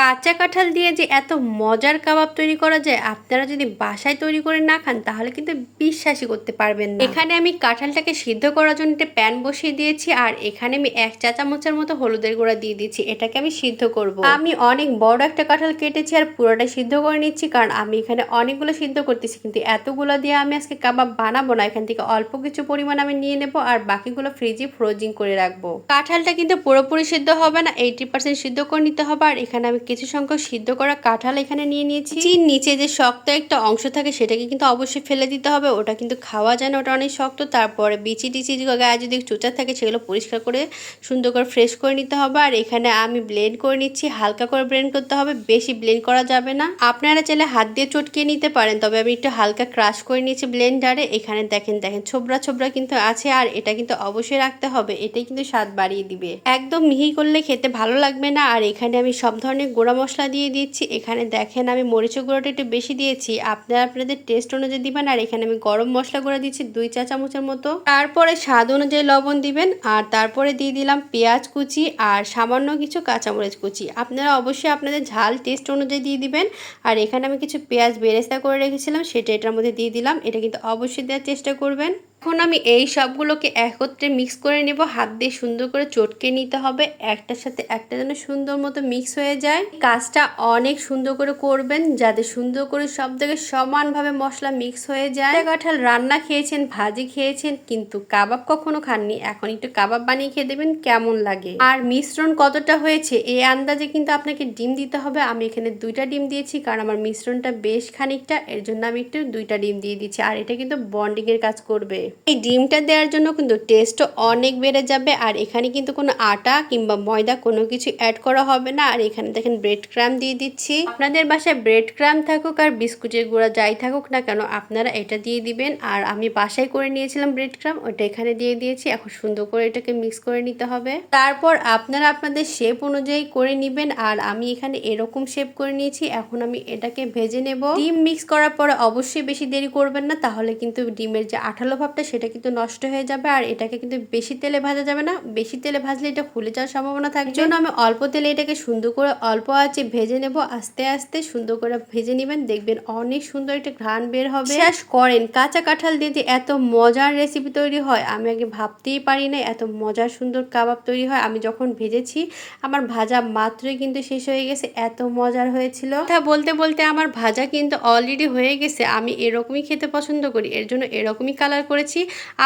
কাঁচা কাঁঠাল দিয়ে যে এত মজার কাবাব তৈরি করা যায় আপনারা যদি বাসায় তৈরি করে না খান তাহলে কিন্তু বিশ্বাসই করতে পারবেন না। এখানে আমি কাঁঠালটাকে সিদ্ধ করার জন্য একটা প্যান বসিয়ে দিয়েছি আর এখানে আমি এক চা চামচের মতো হলুদের গুঁড়া দিয়ে দিচ্ছি এটাকে আমি সিদ্ধ করব। আমি অনেক বড় একটা কাঁঠাল কেটেছি আর পুরোটা সিদ্ধ করে নিচ্ছি কারণ আমি এখানে অনেকগুলো সিদ্ধ করতেছি কিন্তু এতগুলো দিয়ে আমি আজকে কাবাব বানাবো না এখান থেকে অল্প কিছু পরিমাণ আমি নিয়ে নেব আর বাকিগুলো ফ্রিজে ফ্রোজিং করে রাখব। কাঁঠালটা কিন্তু পুরোপুরি সিদ্ধ হবে না এইটি পার্সেন্ট সিদ্ধ করে নিতে হবে আর এখানে আমি কিছু সংখ্যক সিদ্ধ করা কাঁঠাল এখানে নিয়ে নিয়েছি। নিচে যে শক্ত একটা অংশ থাকে সেটাকে কিন্তু অবশ্যই ফেলে দিতে হবে। ওটা কিন্তু খাওয়া যায় না, ওটা অনেক শক্ত। তারপরে বিচি টিচি গায়ে যদি চোচা থাকে সেগুলো পরিষ্কার করে, সুন্দর করে ফ্রেশ করে নিতে হবে। আর এখানে আমি ব্লেন্ড করে নিচ্ছি, হালকা করে ব্লেন্ড করতে হবে, বেশি ব্লেন্ড করা যাবে না। আপনারা চাইলে হাত দিয়ে চটকিয়ে নিতে পারেন, তবে আমি একটু হালকা ক্রাশ করে নিয়েছি ব্লেন্ডারে এখানে দেখেন দেখেন ছোবরা ছোবরা কিন্তু আছে, আর এটা কিন্তু অবশ্যই রাখতে হবে। এটাই কিন্তু স্বাদ বাড়িয়ে দিবে। একদম মিহি করলে খেতে ভালো লাগবে না। আর এখানে আমি সব ধরনের গুঁড়া মশলা দিয়ে দিচ্ছি। এখানে দেখেন আমি মরিচের গুঁড়োটা একটু বেশি দিয়েছি। আপনারা আপনাদের টেস্ট অনুযায়ী দিবেন। আর এখানে আমি গরম মশলা গুঁড়া দিচ্ছি দুই চা চামচের মতো। তারপরে স্বাদ অনুযায়ী লবণ দিবেন। আর তারপরে দিয়ে দিলাম পেঁয়াজ কুচি আর সামান্য কিছু কাঁচামরিচ কুচি। আপনারা অবশ্যই আপনাদের ঝাল টেস্ট অনুযায়ী দিয়ে দিবেন। আর এখানে আমি কিছু পেঁয়াজ বেরেস্তা করে রেখেছিলাম, সেটা এটার মধ্যে দিয়ে দিলাম। এটা কিন্তু অবশ্যই দেওয়ার চেষ্টা করবেন। এখন আমি এই সবগুলোকে একত্রে মিক্স করে নেব। হাত দিয়ে সুন্দর করে চটকে নিতে হবে। একটার সাথে একটা যেন সুন্দর মতো মিক্স হয়ে যায়। কাজটা অনেক সুন্দর করে করবেন যাতে সুন্দর করে সব থেকে সমানভাবে মশলা মিক্স হয়ে যায়। কাঁঠাল রান্না খেয়েছেন, ভাজি খেয়েছেন, কিন্তু কাবাব কখনো খাননি। এখন একটু কাবাব বানিয়ে খেয়ে দেবেন, কেমন লাগে? আর মিশ্রণ কতটা হয়েছে এই আন্দাজে কিন্তু আপনাকে ডিম দিতে হবে। আমি এখানে দুইটা ডিম দিয়েছি, কারণ আমার মিশ্রণটা বেশ খানিকটা। এর জন্য আমি একটু দুইটা ডিম দিয়ে দিচ্ছি। আর এটা কিন্তু বন্ডিং এর কাজ করবে। এই ডিমটা দেওয়ার জন্য কিন্তু টেস্টও অনেক বেড়ে যাবে। আর এখানে কিন্তু কোনো আটা কিংবা ময়দা কোনো কিছু অ্যাড করা হবে না। আর এখানে দেখেন ব্রেড ক্রাম দিয়ে দিচ্ছি। আপনাদের বাসায় ব্রেড ক্রাম থাকুক আর বিস্কুটের গুঁড়া যাই থাকুক না কেন, আপনারা এটা দিয়ে দিবেন। আর আমি বাসায় করে নিয়েছিলাম ব্রেড ক্রাম ওটা এখানে দিয়ে দিয়েছি। এখন সুন্দর করে এটাকে মিক্স করে নিতে হবে। তারপর আপনারা আপনাদের শেপ অনুযায়ী করে নেবেন। আর আমি এখানে এরকম শেপ করে নিয়েছি। এখন আমি এটাকে ভেজে নেব। ডিম মিক্স করার পরে অবশ্যই বেশি দেরি করবেন না। তাহলে কিন্তু ডিমের যে আঠালো ভাবটা সেটা কিন্তু নষ্ট হয়ে যাবে আর এটাকে কিন্তু বেশি তেলে ভাজা যাবে না। বেশি তেলে ভাজলে এটা ফুলে যাওয়ার সম্ভাবনা থাকবে। জন্য আমি অল্প তেলে এটাকে সুন্দর করে অল্প আছে ভেজে নেব। আস্তে আস্তে সুন্দর করে ভেজে নেবেন। দেখবেন অনেক সুন্দর একটা ঘ্রাণ বের হবে। বিশ্বাস করেন কাঁচা কাঁঠাল দিয়ে যে এত মজার রেসিপি তৈরি হয় আমি আগে ভাবতেই পারি না এত মজার সুন্দর কাবাব তৈরি হয়। আমি যখন ভেজেছি আমার ভাজা মাত্রই কিন্তু শেষ হয়ে গেছে। এত মজার হয়েছিল। তা বলতে বলতে আমার ভাজা কিন্তু অলরেডি হয়ে গেছে। আমি এরকমই খেতে পছন্দ করি। এর জন্য এরকমই কালার করেছি।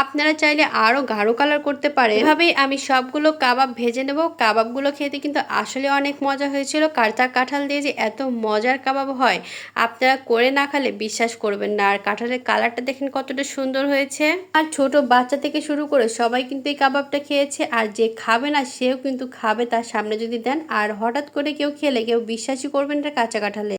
আপনারা চাইলে আরও গাঢ় কালার করতে পারে এভাবেই আমি সবগুলো কাবাব ভেজে নেব। কাবাবগুলো খেতে কিন্তু আসলে অনেক মজা হয়েছিল। কাঁচা কাঁঠাল দিয়ে যে এত মজার কাবাব হয়, আপনারা করে না খালে বিশ্বাস করবেন না। আর কাঁঠালের কালারটা দেখেন কতটা সুন্দর হয়েছে। আর ছোট বাচ্চা থেকে শুরু করে সবাই কিন্তু এই কাবাবটা খেয়েছে। আর যে খাবে না, সেও কিন্তু খাবে তার সামনে যদি দেন। আর হঠাৎ করে কেউ খেলে, কেউ বিশ্বাসই করবেন এটা কাঁচা কাঁঠালে।